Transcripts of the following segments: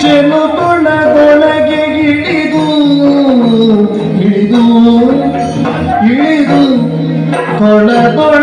제목 ಕೊಳದೊಳ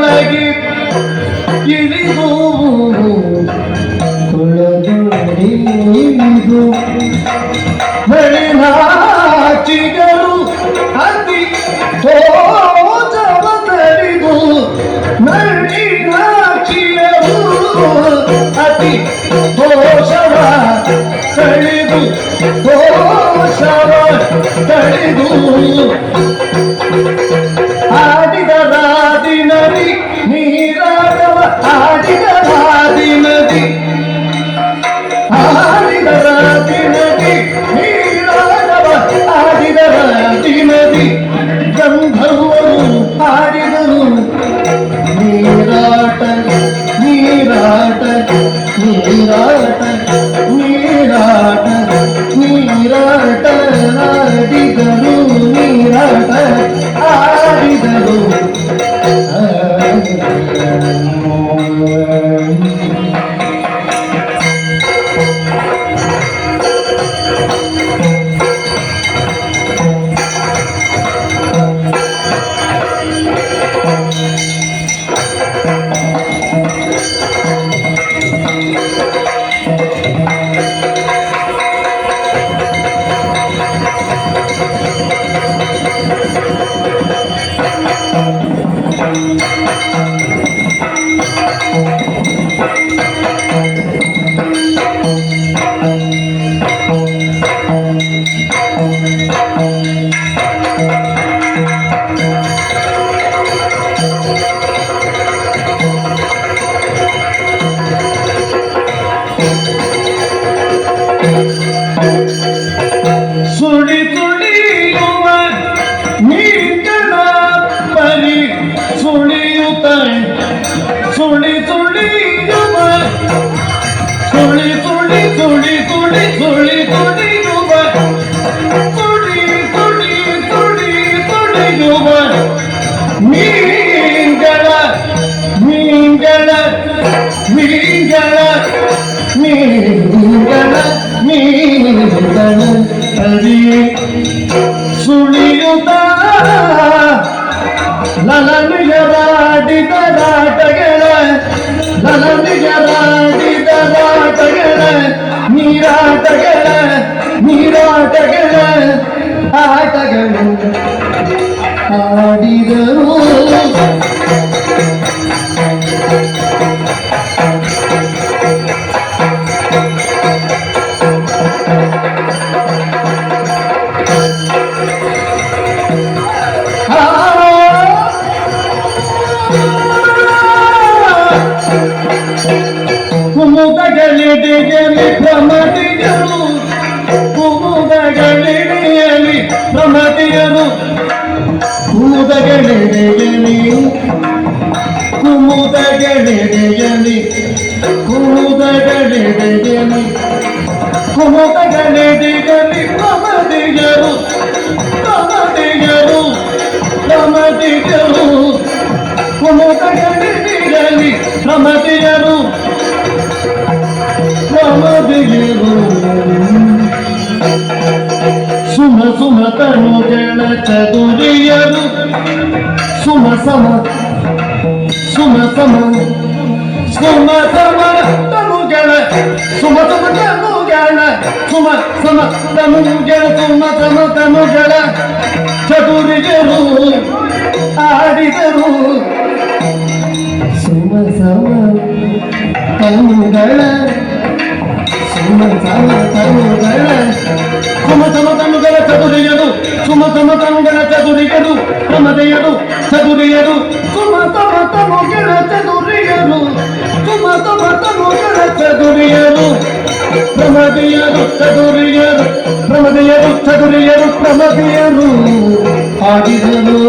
ತುಳಿ ತುಳಿ ತುಳಿ ತುಡಿಯುವ ತುಡಿ ತುಡಿ ತುಡಿ ತುಡಿಯುವ ಮೀನ್ಗಳ ಮೀನ್ಗಳ ಮೀನ್ಗಳ ಮೀನ್ಗಳ ಮೀನ್ಗಳ ತಳಿ ಸುಳಿಯುತ್ತ. ಲಲನಿಗರಾಡಿದ ರಾಟಗಳ ಲಲನಿಗರ 你的路。కుముదగణని కుముదగణని కుముదగణని కుముదగణని రమదిగరు రమదిగరు రమదిగరు కుముదగణని రమదిగరు రమదిగరు ಸುಮ ಸುಮ ತನುಗಳ ಚದುರಿಯರು ಸುಮ ಸಮ ಸುಮ ಸಮ ಸುಮ ಸಮ ತನುಗಳ ಸುಮ ಸುಮ ತನುಗಳ ಸುಮ ಸಮ ತನುಗಳ ಸುಮ ಸಮ ತನುಗಳ ಚದುರಿಯರು, ಆಡಿದರು. ಸುಮ ಸಮ ತನುಗಳ ಸುಮ ಸಮ ತನುಗಳ ಪ್ರಮದೆಯರು ಚದುರಿಯರು ಪ್ರಮದೆಯರು ಚದುರಿಯರು ಪ್ರಮದೆಯರು ಆಡಿದರು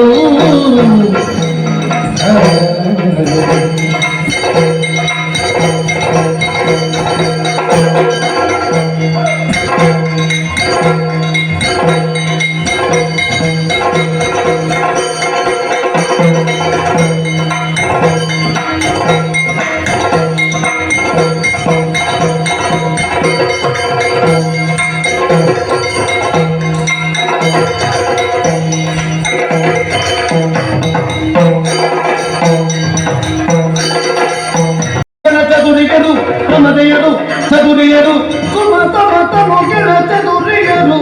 ಪ್ರಮದೆಯರು ಚದುರಿಯರು ಸುಮ ತಮ ತಮುಗಳ ಚದುರಿಯರು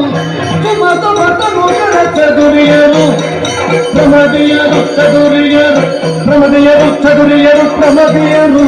ಸುಮ ತಮ ತಮುಗಳ ಚದುರಿಯರು ಪ್ರಮದಿಯರು ಚದುರಿಯರು ಪ್ರಮದಿಯರು ಚದುರಿಯರು ಪ್ರಮದೆಯರು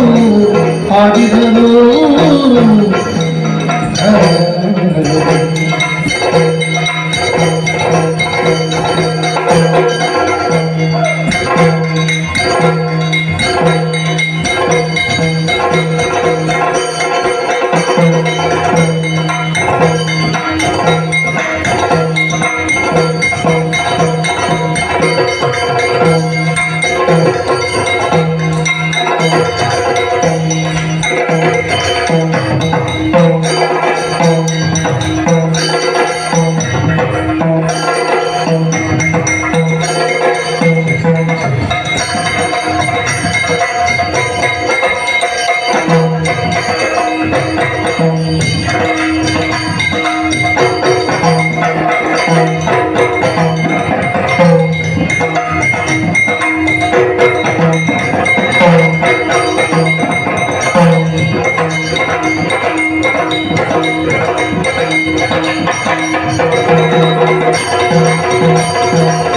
Thank you.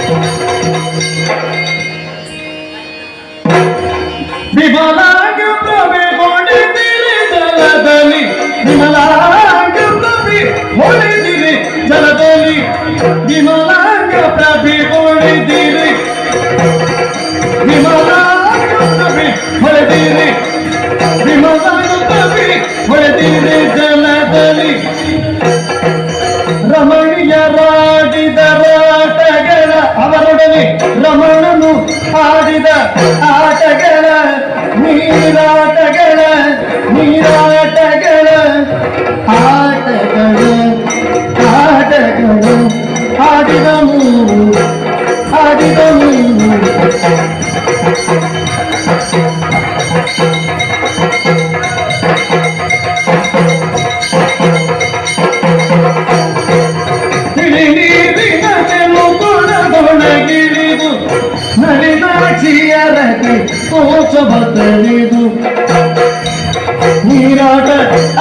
ಆಡಿದ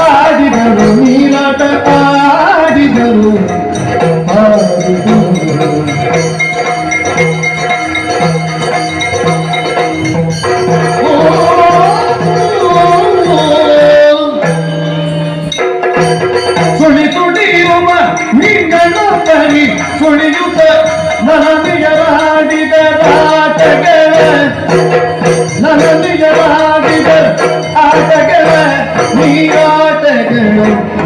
ಆಡಿದರು ನೀನಾಟ ಆಡಿದರು ಸುಳಿತುಡಿಯುವ ನಿಂಗಣ ತನಿ ಸುಳಿಯುತ್ತ ನನಗೆ ಆಡಿದ ರಾಟಗ Thank you.